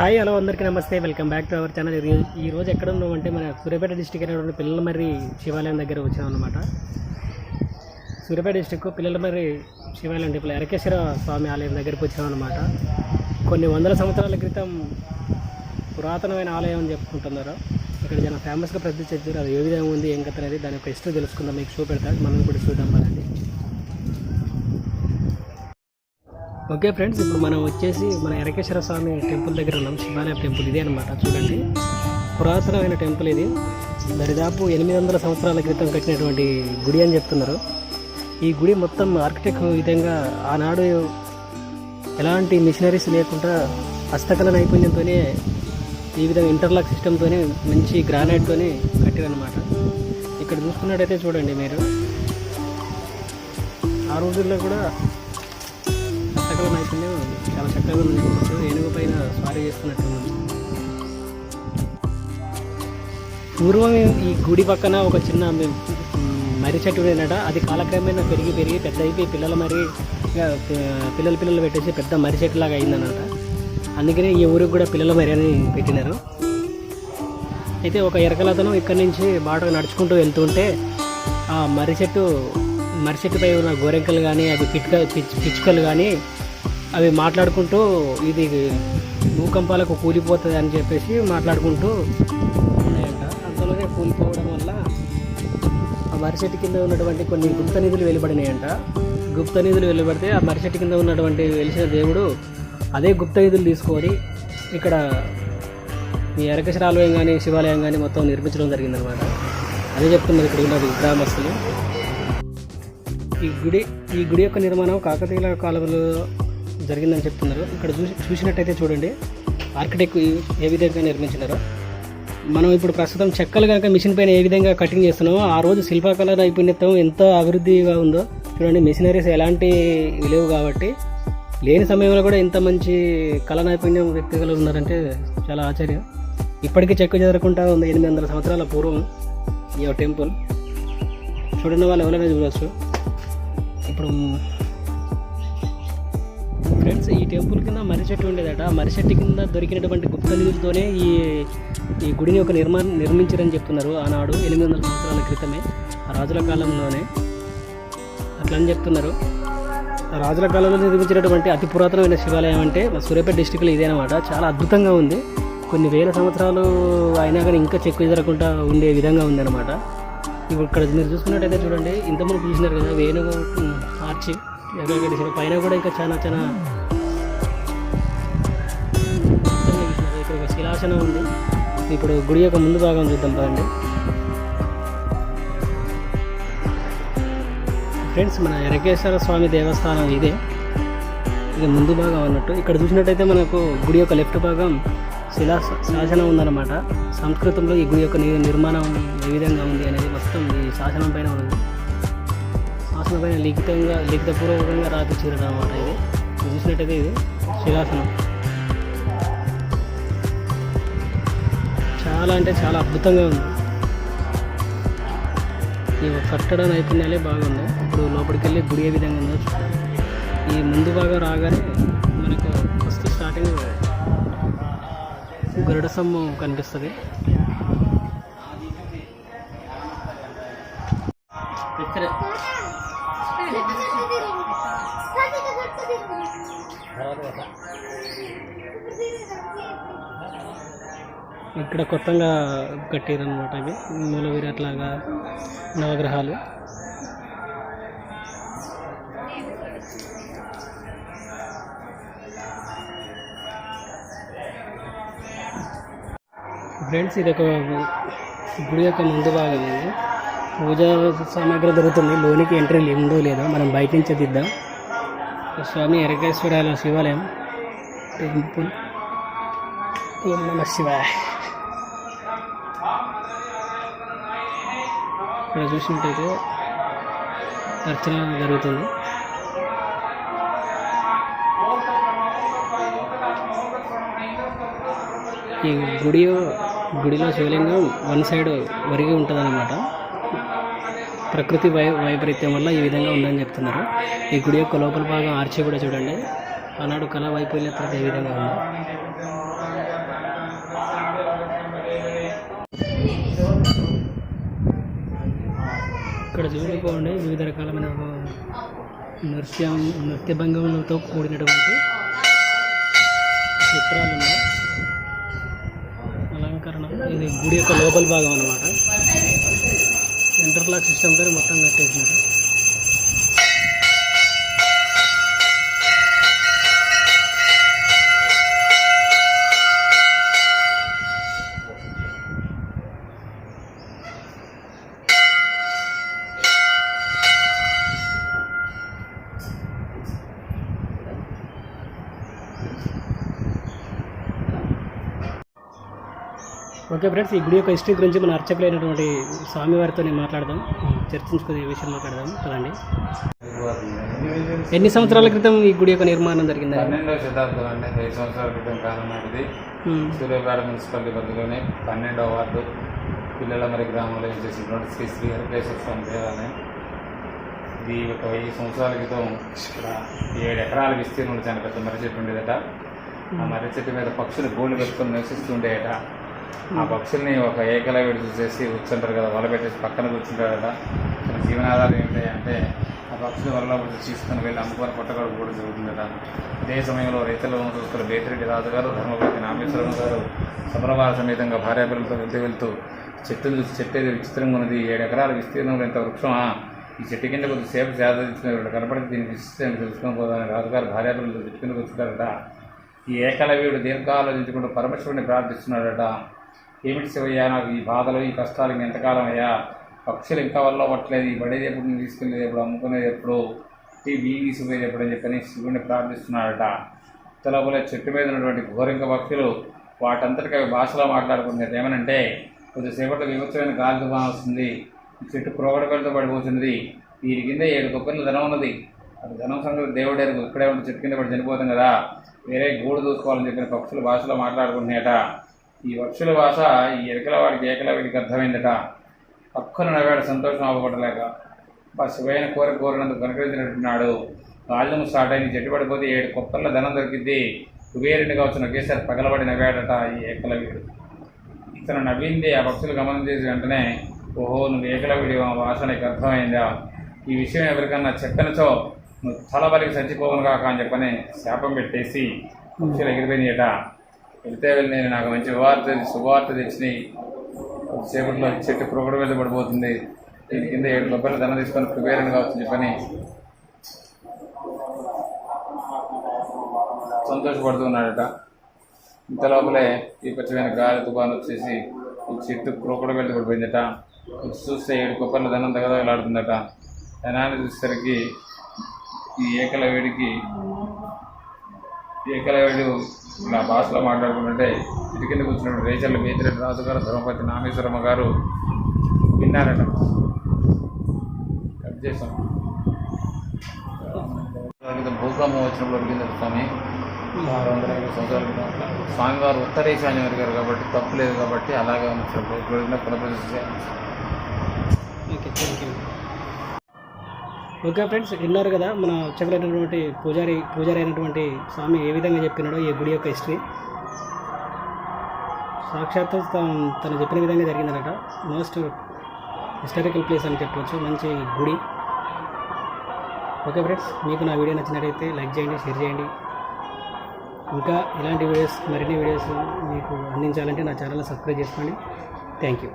Hi hello అందరికీ నమస్తే. Welcome back to our channel. ఈ రోజు ఎక్కడ ఉన్నాం అంటే మన సూర్యాపేట డిస్టిక్ అయినటువంటి పిల్లలమర్రి శివాలయం దగ్గర వచ్చాం అనమాట సూర్యాపేట డిస్టిక్ పిల్లలమర్రి శివాలయం ఇప్పుడు ఎరకేశ్వర స్వామి ఆలయం దగ్గరికి వచ్చాం అనమాట కొన్ని వందల సంవత్సరాల క్రితం పురాతనమైన ఆలయం అని చెప్పుకుంటున్నారు. ఇక్కడ చాలా ఫేమస్గా ప్రసిద్ధి చెందారు అది ఏ విధంగా ఉంది ఏం కథ అనేది దాని యొక్క హిస్టరీ తెలుసుకుందాం. మీకు చూపెడతా మనం కూడా చూద్దాం పదండి. ఓకే ఫ్రెండ్స్ ఇప్పుడు మనం వచ్చేసి మన ఎరకేశ్వర స్వామి టెంపుల్ దగ్గర ఉన్నాం. శివాలయ టెంపుల్ ఇదే అనమాట చూడండి. పురాతనమైన టెంపుల్ ఇది. దరిదాపు ఎనిమిది వందల సంవత్సరాల క్రితం కట్టినటువంటి గుడి అని చెప్తున్నారు. ఈ గుడి మొత్తం ఆర్కిటెక్ట్ విధంగా ఆనాడు ఎలాంటి మిషనరీస్ లేకుండా హస్తకళ నైపుణ్యంతోనే ఈ విధంగా ఇంటర్లాక్ సిస్టమ్తోనే మంచి గ్రానైట్తోనే కట్టారనమాట ఇక్కడ చూసుకున్నట్టయితే చూడండి మీరు. ఆ రోజుల్లో కూడా హస్తకళ నైపుణ్యం చాలా చక్కగా ఉంది. చెప్పచ్చు ఏనుగు పైన స్వారీ చేస్తున్నట్టు పూర్వం ఈ గుడి పక్కన ఒక చిన్న మర్రి చెట్టు ఉండేనట అది కాలక్రమేణా పెరిగి పెరిగి పెద్ద అయిపోయి పిల్లల మరి పిల్లలు పిల్లలు పెట్టేసి పెద్ద మర్రి చెట్టు లాగా అయిందనమాట అందుకనే ఈ ఊరికి కూడా పిల్లల మరి అని పెట్టినారు. అయితే ఒక ఎరకలతను ఇక్కడి నుంచి బాటగా నడుచుకుంటూ వెళ్తుంటే ఆ మర్రి చెట్టు మర్రి చెట్టుపై ఉన్న గోరెంకలు కానీ అవి పిట్క పిచ్ పిచ్చుకలు కానీ అవి మాట్లాడుకుంటూ ఇది భూకంపాలకు కూలిపోతుంది అని చెప్పేసి మాట్లాడుకుంటూ ఉన్నాయంట. అంతలోనే కూలిపోవడం వల్ల ఆ మరిచెట్టు కింద ఉన్నటువంటి కొన్ని గుప్త నిధులు వెలువడినాయంట. గుప్త నిధులు వెలువడితే ఆ మర్రి కింద ఉన్నటువంటి వెలిసిన దేవుడు అదే గుప్త నిధులు తీసుకొని ఇక్కడ ఈ ఎరకశరాలయం కానీ శివాలయం కానీ మొత్తం నిర్మించడం జరిగిందనమాట అదే చెప్తున్నారు ఇక్కడ ఉన్నది గ్రామస్తులు. ఈ గుడి ఈ గుడి యొక్క నిర్మాణం కాకతీయుల కాలంలో జరిగిందని చెప్తున్నారు. ఇక్కడ చూసి చూసినట్టయితే చూడండి. ఆర్కిటెక్ట్ ఏ విధంగా నిర్మించినారో. మనం ఇప్పుడు ప్రస్తుతం చెక్కలు కనుక మిషన్ పైన ఏ విధంగా కటింగ్ చేస్తున్నామో ఆ రోజు శిల్పకళ నైపుణ్యత్వం ఎంత అభివృద్ధిగా ఉందో చూడండి మిషనరీస్ ఎలాంటి లేవు కాబట్టి లేని సమయంలో కూడా ఇంత మంచి కళ నైపుణ్యం వ్యక్తిగలు ఉన్నారంటే చాలా ఆశ్చర్యం. ఇప్పటికీ చెక్కు చెదరకుండా ఉంది ఎనిమిది వందల సంవత్సరాల పూర్వం ఈ టెంపుల్ చూడని వాళ్ళు ఎవరైనా చూడవచ్చు ఇప్పుడు ఫ్రెండ్స్ ఈ టెంపుల్ కింద మర్రి చెట్టు ఉండేదట. ఆ మర్రి చెట్టు కింద దొరికినటువంటి గుప్త నీరుతోనే ఈ ఈ గుడిని ఒక నిర్మా నిర్మించారని చెప్తున్నారు ఆనాడు ఎనిమిది వందల సంవత్సరాల క్రితమే ఆ రాజుల కాలంలోనే. అట్లా అని చెప్తున్నారు. ఆ రాజుల కాలంలో నిర్మించినటువంటి అతి పురాతనమైన శివాలయం అంటే మా సూర్యాపేట డిస్టిక్లో ఇదేనమాట చాలా అద్భుతంగా ఉంది. కొన్ని వేల సంవత్సరాలు అయినా కానీ ఇంకా చెక్కు ఎదరకుండా ఉండే విధంగా ఉందన్నమాట. ఇప్పుడు ఇక్కడ మీరు చూసుకున్నట్టయితే చూడండి ఇంతకుముందు చూసినారు కదా వేణుగు ఆర్చి. ఎక్కడ పైన కూడా ఇంకా చాలా చాలా ఇక్కడ ఒక శిలాసనం ఉంది. ఇప్పుడు గుడి యొక్క ముందు భాగం చూద్దాం పదండి. ఫ్రెండ్స్ మన ఎరకేశ్వర స్వామి దేవస్థానం ఇదే. ఇది ముందు భాగం అన్నట్టు. ఇక్కడ చూసినట్టయితే మనకు గుడి యొక్క లెఫ్ట్ భాగం శిలా శాసనం ఉందన్నమాట. సంస్కృతంలో ఈ గుడి యొక్క నిర్మాణం ఏ విధంగా ఉంది అనేది మొత్తం ఈ శాసనం పైన ఉంది. శాసనం పైన లిఖితంగా లిఖితపూర్వకంగా రాపించారు అన్నమాట ఇది. ఇది చూసినట్టయితే ఇది శిలాసనం చాలా అంటే చాలా అద్భుతంగా ఉంది. ఈ కట్టడ నైపుణ్యాలే బాగుంది. ఇప్పుడు లోపలికి వెళ్ళి గుడి ఏ విధంగా ఉందో చూడాలి ఈ ముందు భాగం రాగానే మనకు ఫస్ట్ స్టార్టింగ్ గరుడ సమ్మం కనిపిస్తుంది. ఇక్కడ కొత్తగా కట్టారనమాట ఇవి మూల విరాట్లాగా నవగ్రహాలు. ఫ్రెండ్స్ ఇది ఒక గుడి యొక్క ముందు భాగం. ఇది పూజ సామాగ్రి దొరుకుతుంది. లోనికి ఎంట్రీ ఉందో లేదో మనం బయట నుంచి దిద్దాం. స్వామి ఎరకేశ్వరాల శివాలయం టెంపుల్. ఓం నమ శివాయ. ఇక్కడ చూసినట్టయితే అర్చన జరుగుతుంది. ఈ గుడి గుడిలో శివలింగం వన్ సైడ్ వరిగి ఉంటుంది ప్రకృతి వై వైపరీత్యం వల్ల ఈ విధంగా ఉందని చెప్తున్నారు. ఈ గుడి యొక్క లోపల భాగం ఆర్చి కూడా చూడండి. ఆనాడు కళా వైపుల్యత ఏ విధంగా ఉంది. ఇక్కడ చూడండి వివిధ రకాలమైన నృత్య నృత్య భంగములతో కూడినటువంటి చిత్రాలు అలంకరణ ఇది గుడి యొక్క లోపల భాగం అనమాట ఇంటర్లాక్ సిస్టమ్తో మొత్తం కట్టేసినారు. ఓకే ఫ్రెండ్స్ ఈ గుడి యొక్క హిస్టరీ గురించి మన అర్చకులైనటువంటి స్వామివారితో మాట్లాడదాం. చర్చించుకునే విషయం మాట్లాడదాం. కదండి ఎన్ని సంవత్సరాల క్రితం ఈ గుడి యొక్క నిర్మాణం జరిగింది? పన్నెండవ శతాబ్దం అంటే ఐదు సంవత్సరాల క్రితం కాలం నాటిది. సూర్యాపేట మున్సిపాలిటీ పరిధిలోనే పన్నెండవ వార్డు పిల్లల మరి గ్రామంలో చేసినటువంటి శ్రీ శ్రీ వెంకటేశ్వర స్వామి దేవాలయం. ఇది ఒక వెయ్యి సంవత్సరాల క్రితం ఇక్కడ ఏడు ఎకరాల విస్తీర్ణంలో చాలా పెద్ద మర్రి చెట్టు ఉండేదట. ఆ మర్రి చెట్టు మీద పక్షులు గోళ్ళు పెట్టుకొని నివసిస్తుండేట ఆ పక్షుల్ని ఒక ఏకలవిడి చూసేసి కూర్చుంటారు కదా వల పెట్టేసి పక్కన కూర్చుంటారట తన జీవనాధారం ఏమిటంటే ఆ పక్షులు వల్ల తీసుకుని వెళ్ళి అమ్ముకొని పట్టగొడవ కూడా జరుగుతుందట ఇదే సమయంలో రైతుల చూస్తున్న బేతిరెడ్డి రాజు గారు ధర్మపతి నాగేశ్వరం గారు సబరవార సమేతంగా భార్యాపిల్లలతో వెళ్తూ వెళ్తూ చెట్టును చూసి చెట్టు విచిత్రంగా ఉన్నది. ఏడు ఎకరాల విస్తీర్ణంలో ఎంత వృక్షమా ఈ చెట్టు కింద కొద్దిసేపు సేద కనపడి దీన్ని విశిష్టం తెలుసుకొని పోదాని రాజుగారు భార్యాపిల్లలతో చెట్టుకుని కిందకు ఈ ఏకలవ్యుడు దీర్ఘాలోచించుకుంటూ పరమేశ్వరుని ప్రార్థిస్తున్నాడట. ఏమిటి శివయ్యా? నాకు ఈ బాధలు ఈ కష్టాలు ఎంతకాలం అయ్యా? పక్షులు ఇంకా వల్ల పట్టలేదు ఈ పడేది ఎప్పుడు నేను తీసుకెళ్ళేది ఎప్పుడు అమ్ముకునేది ఎప్పుడు? ఈ బియ్యం తీసుకుపోయేది ఎప్పుడు అని చెప్పని శివుడిని ప్రార్థిస్తున్నాడట. తలపులే చెట్టు మీద ఉన్నటువంటి ఘోరింక పక్షులు వాటంతటికి అవి భాషలో మాట్లాడుకుంటున్నారు ఏమనంటే కొద్దిసేపట్లో వివత్సమైన గాలి తుఫాన్ వస్తుంది. చెట్టు ప్రోగడగలతో పడిపోతుంది వీరి కింద ఏడు కొబ్బరిల ధనం ఉన్నది. అది ధనం సంగతి దేవుడే ఇక్కడే ఉంటే చెట్టు కింద పడి చనిపోతాం కదా. వేరే గూడు చూసుకోవాలని చెప్పిన పక్షులు భాషలో మాట్లాడుకుంటున్నాయట. ఈ వక్షుల భాష ఈ ఎరకల వాడికి ఏకల వీడికి అర్థమైందట. పక్కన నవ్వాడు సంతోషం అవ్వబడలేక బా శివైన కోరిక కోరినందుకు కనుకరించినట్టున్నాడు. గాల్యం స్టార్ట్ అయింది చెట్టు పడిపోతే ఏడు కుక్కర్ల ధనం దొరికింది కుబేరునిగా వచ్చిన ఒకేసారి పగలబడి నవ్వాడట ఈ ఏకలవీడు ఇతను నవ్వింది ఆ పక్షులు గమనం చేసి వెంటనే ఓహో నువ్వు ఏకలవిడి భాష నీకు అర్థమైందా? ఈ విషయం ఎవరికన్నా చెప్పనచో నువ్వు తలబలికి చచ్చిపోవను కాక అని చెప్పని శాపం పెట్టేసి పక్షులు ఎగిరిపోయినాయట. వెళ్తే వెళ్ళి నేను నాకు మంచి వార్త శుభవార్త తెచ్చినాయి. కొద్దిసేపట్లో చెట్టు ప్రొగడ మీద పడిపోతుంది. దీని కింద ఏడు కొబ్బరి ధన తీసుకొని కుబేరని కావచ్చు చెప్పని సంతోషపడుతున్నాడట. ఇంత లోపలే ఈ పచ్చమైన గాలి తుఫాను వచ్చేసి ఈ చెట్టు క్రోకడ వెళ్ళి పడిపోయిందట. వచ్చి చూస్తే ఏడు కుప్పర్ల ధనం తగదలాడుతుందట ధనాన్ని చూసేసరికి ఈ ఏకల వేడికి ఏకలవేడికి ఏకలవేడు ఇలా భాషలో మాట్లాడుకుంటుంటే ఇటు కింద కూర్చున్న రేచర్ల బేతిరెడ్డి రాజు గారు ధర్మపతి నాగేశ్వరమ్మ గారు. విన్నారట. కట్ చేసాం భూకంపం వచ్చినప్పుడు అడిగింది స్వామి? ఆరు వందల సంవత్సరాల స్వామివారు ఉత్తరేశాన్ని అడిగారు కాబట్టి తప్పు లేదు కాబట్టి అలాగే ఉన్నప్పుడు ఇప్పుడు okay thank you okay friends విన్నారు కదా మన చెప్పలేనటువంటి పూజారి పూజారి అయినటువంటి స్వామి ఏ విధంగా చెప్పినాడో ఈ గుడి యొక్క హిస్టరీ. సాక్షాత్తు తను తను చెప్పిన విధంగా జరిగిందనట. మోస్ట్ హిస్టారికల్ ప్లేస్ అని చెప్పవచ్చు మంచి గుడి. ఓకే ఫ్రెండ్స్ మీకు నా వీడియో నచ్చినట్టయితే లైక్ చేయండి షేర్ చేయండి. ఇంకా ఇలాంటి వీడియోస్ మరిన్ని వీడియోస్ మీకు అందించాలంటే నా ఛానల్ సబ్స్క్రైబ్ చేసుకోండి. Thank you